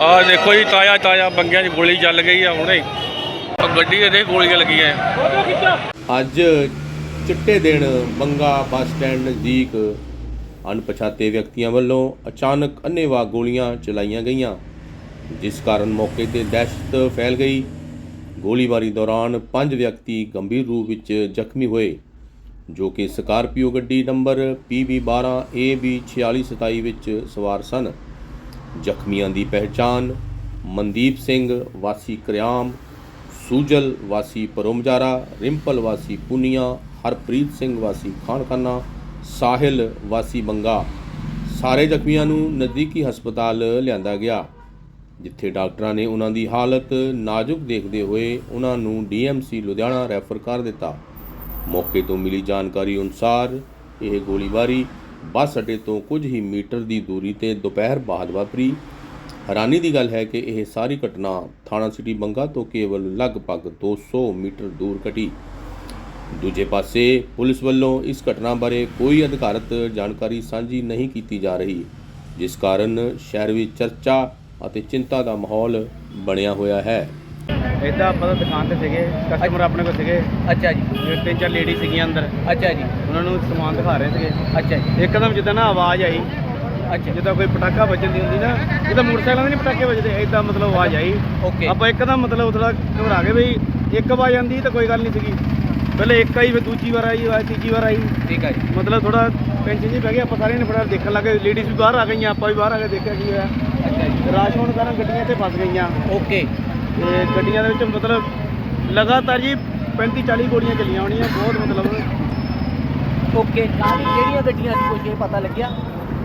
ਆ ਦੇਖੋ ਜੀ, ਤਾਜ਼ਾ ਤਾਜ਼ਾ ਬੰਗਿਆਂ 'ਚ ਗੋਲੀ ਚੱਲ ਗਈ ਆ ਹੁਣੇ। ਗੱਡੀ ਇਹਦੇ ਗੋਲੀਆਂ ਲੱਗੀਆਂ ਅੱਜ ਚਿੱਟੇ ਦਿਨ ਬੰਗਾ ਬੱਸ ਸਟੈਂਡ ਨਜ਼ਦੀਕ ਅਣਪਛਾਤੇ ਵਿਅਕਤੀਆਂ ਵੱਲੋਂ ਅਚਾਨਕ ਅੰਨ੍ਹੇਵਾਹ ਗੋਲੀਆਂ ਚਲਾਈਆਂ ਗਈਆਂ, ਜਿਸ ਕਾਰਨ ਮੌਕੇ ਤੇ ਦਹਿਸ਼ਤ ਫੈਲ ਗਈ। ਗੋਲੀਬਾਰੀ ਦੌਰਾਨ ਪੰਜ ਵਿਅਕਤੀ ਗੰਭੀਰ ਰੂਪ ਵਿੱਚ ਜ਼ਖਮੀ ਹੋਏ, ਜੋ ਕਿ ਸਕਾਰਪੀਓ ਗੱਡੀ ਨੰਬਰ PB12 AB 4627 ਵਿੱਚ ਸਵਾਰ ਸਨ। ਜ਼ਖਮੀਆਂ ਦੀ ਪਹਿਚਾਣ, ਮਨਦੀਪ ਸਿੰਘ, ਵਾਸੀ ਕਰਿਆਮ, ਸੂਜਲ, ਵਾਸੀ ਪਰੋਮਜਾਰਾ, ਰਿੰਪਲ, ਵਾਸੀ ਪੁਨੀਆ, ਹਰਪ੍ਰੀਤ ਸਿੰਘ, ਵਾਸੀ ਖਾਨਖਾਨਾ, ਸਾਹਿਲ, ਵਾਸੀ ਬੰਗਾ। ਸਾਰੇ ਜ਼ਖਮੀਆਂ ਨੂੰ ਨਜ਼ਦੀਕੀ ਹਸਪਤਾਲ ਲਿਆਂਦਾ ਗਿਆ, ਜਿੱਥੇ ਡਾਕਟਰਾਂ ਨੇ ਉਹਨਾਂ ਦੀ ਹਾਲਤ ਨਾਜ਼ੁਕ ਦੇਖਦੇ ਹੋਏ ਉਹਨਾਂ ਨੂੰ ਡੀਐਮਸੀ ਲੁਧਿਆਣਾ ਰੈਫਰ ਕਰ ਦਿੱਤਾ। ਮੌਕੇ ਤੋਂ ਮਿਲੀ ਜਾਣਕਾਰੀ ਅਨੁਸਾਰ ਇਹ ਗੋਲੀਬਾਰੀ ਬੱਸ ਅੱਡੇ ਤੋਂ ਕੁਝ ਹੀ ਮੀਟਰ ਦੀ ਦੂਰੀ ਤੇ ਦੁਪਹਿਰ ਬਾਅਦ ਵਾਪਰੀ। ਹੈਰਾਨੀ ਦੀ ਗੱਲ ਹੈ ਕਿ ਇਹ ਸਾਰੀ ਘਟਨਾ ਥਾਣਾ ਸਿਟੀ ਬੰਗਾ ਤੋਂ ਕੇਵਲ ਲਗਭਗ 200 ਮੀਟਰ ਦੂਰ ਘਟੀ। ਦੂਜੇ ਪਾਸੇ ਪੁਲਿਸ ਵੱਲੋਂ ਇਸ ਘਟਨਾ ਬਾਰੇ ਕੋਈ ਅਧਿਕਾਰਤ ਜਾਣਕਾਰੀ ਸਾਂਝੀ ਨਹੀਂ ਕੀਤੀ ਜਾ ਰਹੀ, ਜਿਸ ਕਾਰਨ ਸ਼ਹਿਰ ਵਿੱਚ ਚਰਚਾ ਅਤੇ ਚਿੰਤਾ ਦਾ ਮਾਹੌਲ ਬਣਿਆ ਹੋਇਆ ਹੈ। ਇਦਾਂ ਆਪਾਂ ਤਾਂ ਦੁਕਾਨ ਤੇ ਸੀਗੇ ਕਸਟਮਰ ਆਪਣੇ ਕੋਲ ਸੀਗੇ। ਅੱਛਾ ਜੀ। ਤੇ ਤਿੰਨ ਚਾਰ ਲੇਡੀ ਸੀਗੀਆਂ ਅੰਦਰ। ਅੱਛਾ ਜੀ। ਉਹਨਾਂ ਨੂੰ ਸਮਾਨ ਦਿਖਾ ਰਹੇ ਸੀਗੇ। ਅੱਛਾ ਜੀ। ਇੱਕਦਮ ਜਿੱਦਾਂ ਨਾ ਆਵਾਜ਼ ਆਈ ਅੱਛਾ। ਜਿੱਦਾਂ ਕੋਈ ਪਟਾਕਾ ਵੱਜਣ ਦੀ ਹੁੰਦੀ ਨਾ ਜਿੱਦਾਂ ਮੋਟਰਸਾਈਕਲਾਂ ਦੇ ਨਹੀਂ ਪਟਾਕੇ ਵੱਜਦੇ ਇਦਾਂ ਮਤਲਬ ਆਵਾਜ਼ ਆਈ। ਓਕੇ। ਆਪਾਂ ਇੱਕਦਮ ਮਤਲਬ ਥੋੜਾ ਘਬਰਾ ਗਏ ਬਈ ਇੱਕ ਆਵਾਜ਼ ਆਂਦੀ ਤਾਂ ਕੋਈ ਗੱਲ ਨਹੀਂ ਸੀਗੀ। ਪਹਿਲੇ ਇੱਕ ਆਈ ਫਿਰ ਦੂਜੀ ਵਾਰ ਆਈ ਆਵਾਜ਼ ਤੀਜੀ ਵਾਰ ਆਈ। ਠੀਕ ਹੈ ਜੀ। ਮਤਲਬ ਥੋੜਾ ਟੈਨਸ਼ਨ ਜੀ ਪੈ ਗਈ ਆਪਾਂ ਸਾਰਿਆਂ ਨੇ ਫੜਾ ਦੇਖਣ ਲੱਗੇ ਲੇਡੀਜ਼ ਵੀ ਬਾਹਰ ਆ ਗਈਆਂ ਆਪਾਂ ਵੀ ਬਾਹਰ ਆ ਕੇ ਦੇਖਿਆ ਕੀ ਹੋਇਆ। ਅੱਛਾ ਜੀ। ਰਾਸ਼ ਹੋਣ ਕਾਰਨ ਗੱਡੀਆਂ ਤੇ ਫਸ ਗਈਆਂ। ਓਕੇ। ਤੇ ਗੱਡੀਆਂ ਦੇ ਵਿੱਚ ਮਤਲਬ ਲਗਾਤਾਰ ਜੀ 35 40 ਗੋਲੀਆਂ ਚੱਲੀਆਂ ਹੋਣੀਆਂ ਬਹੁਤ ਮਤਲਬ। ਓਕੇ ਕਾਹਦੀ ਕਿਹੜੀਆਂ ਗੱਡੀਆਂ ਸੀ ਕੁਝ ਇਹ ਪਤਾ ਲੱਗਿਆ?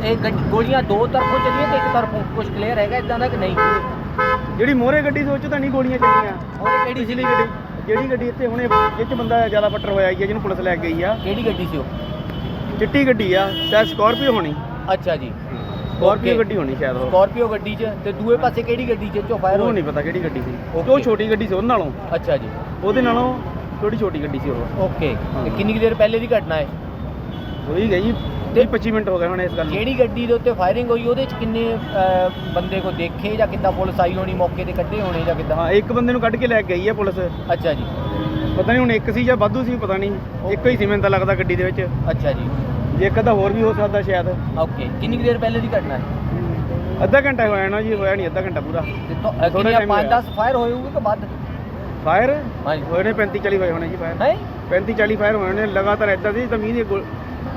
ਇਹ ਗੋਲੀਆਂ ਦੋ ਤਰਫੋਂ ਚੱਲੀਆਂ ਤੇ ਇੱਕ ਤਰਫੋਂ ਕੁਝ ਕਲੀਅਰ ਹੈਗਾ ਇਦਾਂ ਦਾ ਕਿ ਨਹੀਂ? ਜਿਹੜੀ ਮੋਹਰੇ ਗੱਡੀ ਸੀ ਉਹ 'ਚ ਤਾਂ ਨਹੀਂ ਗੋਲੀਆਂ ਚੱਲੀਆਂ। ਹੋਰ ਕਿਹੜੀ ਪਿਛਲੀ ਗੱਡੀ ਜਿਹੜੀ ਗੱਡੀ ਇੱਥੇ ਹੁਣੇ ਇਹ 'ਚ ਬੰਦਾ ਜ਼ਿਆਦਾ ਫੱਟਰ ਹੋਇਆ ਹੀ ਹੈ ਜਿਹਨੂੰ ਪੁਲਿਸ ਲੈ ਕੇ ਗਈ ਆ। ਕਿਹੜੀ ਗੱਡੀ ਸੀ ਉਹ? ਚਿੱਟੀ ਗੱਡੀ ਆ ਸ਼ਾਇਦ ਸਕਾਰਪੀਓ ਹੋਣੀ। ਅੱਛਾ ਜੀ। ਸਕਾਰਪੀਓ. ਗੱਡੀ ਹੋਣੀ ਸ਼ਾਇਦ ਉਹ। ਸਕਾਰਪੀਓ ਗੱਡੀ 'ਚ ਤੇ ਦੂਏ ਪਾਸੇ ਕਿਹੜੀ ਗੱਡੀ 'ਚ? ਚੋਂ ਫਾਇਰ ਉਹ ਨਹੀਂ ਪਤਾ ਕਿਹੜੀ ਗੱਡੀ ਸੀ. ਉਹ ਛੋਟੀ ਗੱਡੀ ਸੀ ਉਹਨਾਂ ਨਾਲੋਂ। ਅੱਛਾ ਜੀ। ਉਹਦੇ ਨਾਲੋਂ ਥੋੜੀ ਛੋਟੀ ਗੱਡੀ ਸੀ ਉਹ। ਓਕੇ ਹਾਂ। ਤੇ ਕਿੰਨੀ ਕੁ ਦੇਰ ਪਹਿਲੇ ਦੀ ਘਟਨਾ ਹੈ? ਹੋਈ ਗਈ ਤੇ- 25 ਮਿੰਟ ਹੋ ਗਏ ਹੁਣ ਇਸ ਗੱਲ ਨੂੰ। ਜਿਹੜੀ ਗੱਡੀ ਦੇ ਉੱਤੇ ਫਾਇਰਿੰਗ ਹੋਈ ਉਹਦੇ 'ਚ ਕਿੰਨੇ ਬੰਦੇ ਕੋ ਦੇਖੇ ਜਾਂ ਕਿੱਦਾਂ ਪੁਲਿਸ ਆਈ ਹੋਣੀ ਮੌਕੇ ਤੇ ਕੱਢੇ ਹੋਣੇ ਜਾਂ ਕਿੱਦਾਂ? ਹਾਂ ਇੱਕ ਬੰਦੇ ਨੂੰ ਕੱਢ ਕੇ ਲੈ ਕੇ ਗਈ ਆ ਪੁਲਿਸ। ਅੱਛਾ ਜੀ। ਪਤਾ ਨਹੀਂ ਹੁਣ ਇੱਕ ਸੀ ਜਾਂ ਵਾਧੂ ਸੀ ਪਤਾ ਨਹੀਂ ਇੱਕ ਹੀ ਸੀ ਮੈਨੂੰ ਤਾਂ ਲੱਗਦਾ ਗੱਡੀ ਦੇ ਵਿੱਚ। ਅੱਛਾ ਜੀ। ਜੇ ਇੱਕ ਅੱਧਾ ਹੋਰ ਵੀ ਹੋ ਸਕਦਾ ਸ਼ਾਇਦ। ਓਕੇ ਕਿੰਨੀ ਕੁ ਦੇਰ ਪਹਿਲੇ ਦੀ ਘਟਨਾ ਹੈ? ਅੱਧਾ ਘੰਟਾ ਹੋਇਆ ਨਾ ਜੀ ਹੋਇਆ ਨਹੀਂ ਅੱਧਾ ਘੰਟਾ ਪੂਰਾ। ਤੇ ਤੋਂ ਥੋੜ੍ਹਾ ਕਿੰਨੀਆਂ time 5 ਹੋਇਆ। 10 ਫਾਇਰ ਹੋਏ ਹੋਊਗੇ ਕਿ ਵੱਧ? ਫਾਇਰ ਹਾਂਜੀ। ਹੋਏ ਨੇ 35 40 ਹੋਏ ਹੋਣੇ ਜੀ ਫਾਇਰ ਹੈ? 35 40 ਫਾਇਰ ਹੋਏ ਨੇ ਲਗਾਤਾਰ ਇਦਾਂ ਸੀ ਤਾਂ ਮੀਂਹ ਗੋ-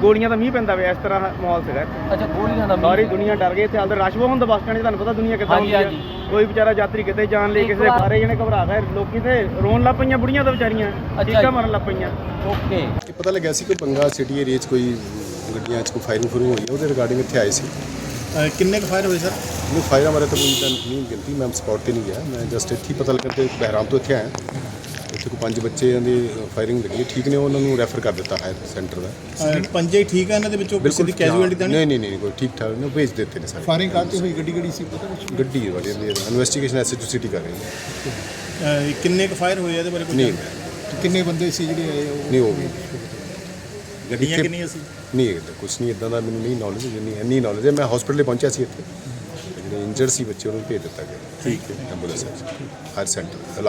ਗੋਲੀਆਂ ਪੈਂਦਾ ਪਿਆ ਇਸ ਤਰ੍ਹਾਂ ਮਾਹੌਲ ਸੀਗਾ ਇੱਥੇ। ਅੱਛਾ ਗੋਲੀਆਂ ਦਾ ਸਾਰੀ ਦੁਨੀਆ ਡਰ ਗਈ ਇੱਥੇ ਹਾਲ ਤਾਂ ਰਸ਼ ਬਹੁਤ ਹੁੰਦਾ ਬੱਸ ਸਟੈਂਡ 'ਚ ਤੁਹਾਨੂੰ ਪਤਾ ਦੁਨੀਆ ਕਿੱਦਾਂ ਹਾਂਜੀ, ਹੁੰਦੀ ਹੈ ਹਾਂਜੀ। ਕੋਈ ਵਿਚਾਰਾ ਯਾਤਰੀ ਕਿਤੇ ਜਾਣ ਲਈ ਇੱਕ ਕਿਸੇ ਦੇ ਵਾਰ- ਸਾਰੇ ਜਣੇ ਘਬਰਾ ਗਏ ਲੋਕੀ ਤੇ ਰੋਣ ਲੱਗ ਪਈਆਂ ਬੁੜੀਆਂ ਤਾਂ ਵਿਚਾਰੀਆਂ ਅੱਛਾ ਚੀਕਾਂ ਜੀ। ਮਾਰਨ ਲੱਗ ਪਈਆਂ। ਓਕੇ ਪਤਾ ਲੱਗਿਆ ਸੀ ਕਿ ਬੰਗਾ ਸਿਟੀ ਏਰੀਆ 'ਚ ਕੋਈ ਗੱਡੀਆਂ 'ਚ ਕੋਈ ਫਾਇਰਿੰਗ ਫੁਰਿੰਗ ਹੋਈ ਹੈ ਉਹਦੇ ਰਿਗਾਰਡਿੰਗ ਇੱਥੇ ਆਏ ਸੀ। ਅਹ ਕਿੰਨੇ ਕੁ ਫਾਇਰ ਹੋਏ ਸਰ ਮੈਨੂੰ ਫਾਇਰ ਹਮਾਰੇ ਤੋਂ ਕੋਈ ਤਾਂ ਨਹੀਂ ਗਿਣਤੀ ਮੈਂ ਸਪੌਟ ਤੇ ਨਹੀਂ ਗਿਆ। ਮੈਂ ਜਸਟ ਇੱਥੇ ਹੀ ਪਤਾ ਲੱਗਾ ਤੇ ਬਹਿਰਾਮ ਤੋਂ ਇੱਥੇ ਆਇਆ। ਇੱਥੇ ਕੋਈ ਪੰਜ ਬੱਚੇ ਦੀ ਫਾਇਰਿੰਗ ਲੱਗੀ ਹੈ। ਠੀਕ ਨੇ ਉਹਨਾਂ ਨੂੰ ਰੈਫਰ ਕਰ ਦਿੱਤਾ ਹਾਇਰ ਸੈਂਟਰ ਦਾ। ਅਹ ਪੰਜੇ ਹੀ ਠੀਕ ਆ ਇਹਨਾਂ ਦੇ ਵਿੱਚੋਂ ਕਿਸੇ ਦੀ ਕੈਜੂਅਲਟੀ ਤਾਂ ਨਹੀਂ? ਨਹੀਂ ਨਹੀਂ ਨਹੀਂ ਕੋਈ ਠੀਕ ਠਾਕ ਨੇ ਭੇਜ ਦਿੱਤੇ ਨੇ ਸਾਰੇ। ਫਾਇਰਿੰਗ ਕਾਹਤੇ ਹੋਈ? ਗੱਡੀ ਗੱਡੀ ਸੀ? ਪਤਾ ਕੁਛ? ਗੱਡੀ ਵਾਲੀ ਦੀ ਇਨਵੈਸਟੀਗੇਸ਼ਨ ਐਸਐਚਓ ਸਿਟੀ ਕਰ ਰਹੀ ਹੈ। ਅਹ ਕਿੰਨੇ ਕੁ ਫਾਇਰ ਹੋਏ ਆ ਇਹਦੇ ਬਾਰੇ ਕੁਝ ਨਹੀਂ। ਕਿੰਨੇ ਬੰਦੇ ਸੀ ਜਿਹੜੇ ਆਏ ਉਹ? ਨਹੀਂ ਹੋ ਗਈ ਗੱਡੀਆਂ ਕਿੰਨੀਆਂ ਸੀ? ਨਹੀਂ ਕੁਝ ਨਹੀਂ ਇਦਾਂ ਦਾ ਮੈਨੂੰ ਨਹੀਂ ਨੌਲੇਜ ਜਿੰਨੀ ਇੰਨੀ ਨੌਲੇਜ ਹੈ। ਮੈਂ ਹਸਪੀਟਲ ਪਹੁੰਚਿਆ ਸੀ ਇੱਥੇ। ਜਿਹੜੇ ਇੰਜਰਡ ਸੀ ਬੱਚੇ ਉਹਨੂੰ ਭੇਜ ਦਿੱਤਾ ਗਿਆ। ਠੀਕ ਹੈ। Ambulance higher centre